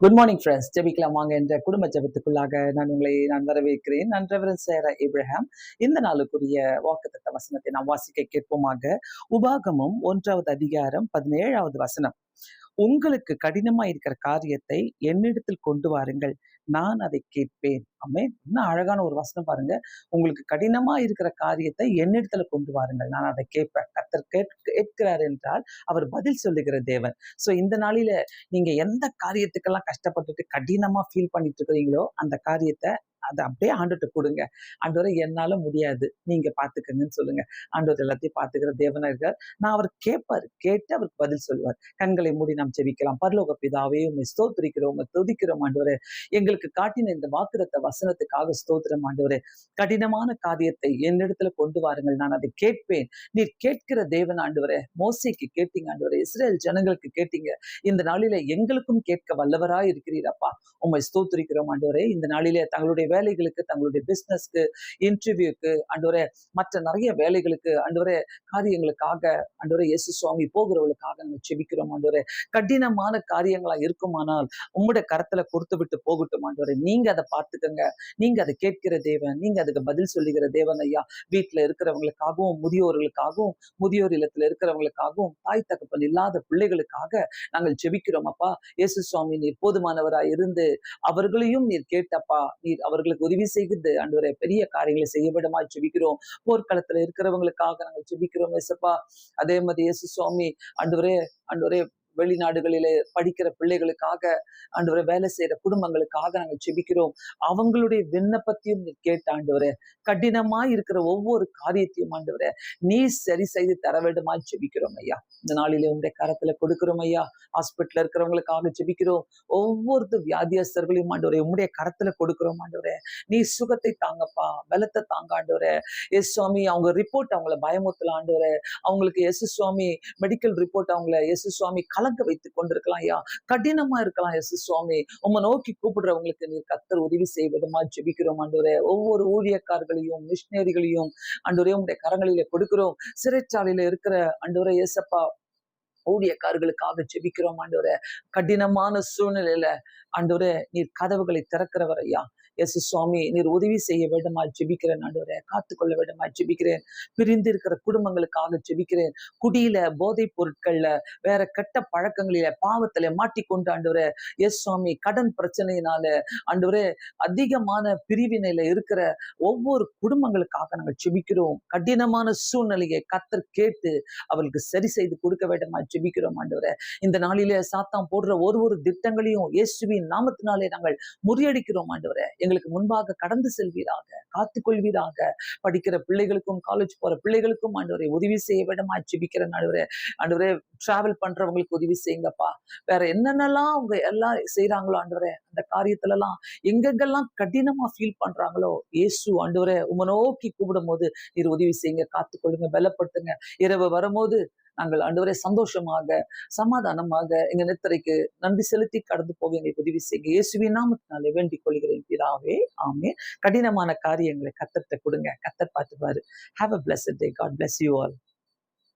Good morning friends ஜெபிக்கலாம் வாங்க என்ற குடும்ப ஜெபத்துக்குள்ளாக நான் உங்களை நான் வரவேற்கிறேன். நான் ரெவரன் சேர இப்ரஹாம் இந்த நாளுக்குரிய வாக்குத்தத்த வசனத்தை நாம் வாசிக்க கேட்போமாக. உபாகமும் ஒன்றாவது அதிகாரம் பதினேழாவது வசனம். உங்களுக்கு கடினமா இருக்கிற காரியத்தை என்னிடத்தில் கொண்டு வாருங்கள். நான் அதை கேட்பேன். அம்மே இன்னும் அழகான ஒரு வசனம் பாருங்க. உங்களுக்கு கடினமா இருக்கிற காரியத்தை என்னிடத்துல கொண்டு வாருங்கள். நான் அதை கேட்பேன். கத்தர் கேட்கிறார் என்றால் அவர் பதில் சொல்லுகிற தேவன். சோ இந்த நாளில நீங்க எந்த காரியத்துக்கெல்லாம் கஷ்டப்பட்டுட்டு கடினமா ஃபீல் பண்ணிட்டு இருக்கிறீங்களோ அந்த காரியத்தை அதை அப்படியே ஆண்டுட்டு கொடுங்க. ஆண்டவரை என்னால முடியாது. நீங்க பாத்துக்கங்கன்னு சொல்லுங்க. ஆண்டவர் எல்லாத்தையும் பாத்துக்கிற தேவனா இருக்கார். நான் அவர் கேட்பார். கேட்டு அவருக்கு பதில் சொல்லுவார். கண்களை மூடி நாம் ஜெபிக்கலாம். பரலோக பிதாவே உண்மை ஸ்தோத்திரிக்கிறோம். உண்மை துதிக்கிறோம் ஆண்டவரே. எங்களுக்கு காட்டின இந்த வாக்குரத்த வசனத்துக்காக ஸ்தோத்திரம் ஆண்டவரே. கடினமான காரியத்தை என்னிடத்துல கொண்டு வாருங்கள். நான் அதை கேட்பேன். நீர் கேட்கிற தேவன் ஆண்டவரே. மோசைக்கு கேட்டீங்க ஆண்டவரே. இஸ்ரேல் ஜனங்களுக்கு கேட்டீங்க. இந்த நாளில எங்களுக்கும் கேட்க வல்லவராய் இருக்கிறீரப்பா உண்மை ஸ்தோத்திரிக்கிறோம் ஆண்டவரே. இந்த நாளிலே தங்களுடைய வேலைகளுக்கு தங்களுடைய பிசினஸ்க்கு இன்டர்வியூக்கு அண்டவரே மற்ற நிறைய வேலைகளுக்கு அண்டவரே காரியங்களுக்காக அண்டவரே இயேசு சுவாமி போகிறவர்களுக்காக நம்ம செபிக்கிறோம் ஆண்டவரே கடினமான காரியங்களா இருக்குமானால் உங்களுடைய கரத்துல கொடுத்து விட்டு போகட்டும் ஆண்டவரே நீங்க அதை பார்த்துக்கங்க. நீங்க அதை கேட்கிற தேவன் நீங்க அதுக்கு பதில் சொல்லுகிற தேவன் ஐயா. வீட்டுல இருக்கிறவங்களுக்காகவும் முதியோர்களுக்காகவும் முதியோர் இல்லத்துல இருக்கிறவங்களுக்காகவும் தாய் தகப்பன் இல்லாத பிள்ளைகளுக்காக நாங்கள் ஜெபிக்கிறோம் அப்பா. இயேசு சுவாமி நீர் போதுமானவராய் இருந்து அவர்களையும் நீர் கேட்டப்பா. நீர் அவர் அவர்களுக்கு உதவி செய்கிறது ஆண்டவரே பெரிய காரியங்களை செய்ய விடமா ஜெபிக்கிறோம். போர்க்களத்துல இருக்கிறவங்களுக்காக நாங்கள் ஜெபிக்கிறோம் எசப்பா அதே மாதிரி இயேசு சுவாமி ஆண்டவரே ஆண்டவரே வெளிநாடுகளிலே படிக்கிற பிள்ளைகளுக்காக ஆண்டவரை வேலை செய்யற குடும்பங்களுக்காக நாங்கள் செபிக்கிறோம் அவங்களுடைய விண்ணப்பத்தையும் நீ கேட்ட ஆண்டவரே. கடினமா இருக்கிற ஒவ்வொரு காரியத்தையும் ஆண்டு நீ சரி செய்து தர வேண்டுமா செபிக்கிறோம் ஐயா. இந்த நாளிலே உங்களுடைய கரத்துல கொடுக்கிறோம் ஐயா. ஹாஸ்பிட்டல் இருக்கிறவங்களுக்காக செபிக்கிறோம் ஒவ்வொரு வியாதியஸ்தர்களையும் ஆண்டவரே உங்களுடைய கரத்துல கொடுக்கிறோம் ஆண்டவரே. நீ சுகத்தை தாங்கப்பா பலத்தை தாங்க ஆண்டவரே. எஸ் சுவாமி அவங்க ரிப்போர்ட் அவங்கள பயமுத்தல ஆண்டவரே. அவங்களுக்கு எஸ் சுவாமி மெடிக்கல் ரிப்போர்ட் அவங்கள எஸ் சுவாமி கல கலங்க வைத்துக் கொண்டிருக்கலாம் ஐயா. கடினமா இருக்கலாம் எஸ் சுவாமி உங்க நோக்கி கூப்பிடுறவங்களுக்கு நீர் கத்தர் உதவி செய்வதுமா ஜெபிக்கிறோம் ஆண்டவரே. ஒவ்வொரு ஊழியக்காரர்களையும் மிஷினரிகளையும் ஆண்டவரே உங்களுடைய கரங்களில கொடுக்கிறோம். சிறைச்சாலையில இருக்கிற ஆண்டவரே ஏசப்பா ஊழியக்காரர்களுக்காக ஜெபிக்கிறோம் ஆண்டவரே. கடினமான சூழ்நிலையில ஆண்டவரே நீர் கதவுகளை திறக்கிறவர் ஐயா. எஸ் சுவாமி நீர் உதவி செய்ய வேண்டுமா? ஜெபிக்கிறேன் ஆண்டவரே. காத்துக்கொள்ள வேண்டுமா? ஜெபிக்கிறேன். பிரிந்து இருக்கிற குடும்பங்களுக்காக ஜெபிக்கிறேன். குடியில போதைப் பொருட்கள்ல வேற கெட்ட பழக்கங்களில பாவத்துல மாட்டிக்கொண்டு ஆண்டவரே எஸ் சுவாமி கடன் பிரச்சனையினால ஆண்டவரே அதிகமான பிரிவினையில இருக்கிற ஒவ்வொரு குடும்பங்களுக்காக நாங்கள் ஜெபிக்கிறோம். கடினமான சூழ்நிலையை கத்தர் கேட்டு அவளுக்கு சரி செய்து கொடுக்க வேண்டுமா? ஜெபிக்கிறோம் ஆண்டவரே. இந்த நாளிலே சாத்தாம் போடுற ஒரு ஒரு திட்டங்களையும் இயேசுவின் நாமத்தினாலே நாங்கள் முறியடிக்கிறோம் ஆண்டவரே. எங்களுக்கு முன்பாக கடந்து செல்வீராக காத்துக்கொள்வீராக படிக்கிற பிள்ளைகளுக்கும் காலேஜ் போற பிள்ளைகளுக்கும் ஆண்டவரை உதவி செய்ய விடமா ஜிபிக்கிற ஆண்டவரே. ஆண்டவரே டிராவல் பண்றவங்களுக்கு உதவி செய்யுங்கப்பா. வேற என்னென்னலாம் அவங்க எல்லாம் செய்யறாங்களோ ஆண்டவரே அந்த காரியத்துல எல்லாம் எங்கெங்கெல்லாம் கடினமா ஃபீல் பண்றாங்களோ இயேசு ஆண்டவரை உம நோக்கி கூப்பிடும் போது நீர் உதவி செய்யுங்க காத்துக்கொள்ளுங்க பலப்படுத்துங்க. இரவு வரும்போது நாங்கள் அன்றுவரை சந்தோஷமாக சமாதானமாக எங்க நித்திரைக்கு நன்றி செலுத்தி கடந்து போக எங்களுக்கு உதவி செய்யுங்க. இயேசுவின் நாமத்தினாலே வேண்டிக் கொள்கிறேன். பிதாவே ஆமே கடினமான காரியங்களை கத்தத்தை கொடுங்க. கத்தர் பார்த்துப்பாரு. Have a bless day God bless you all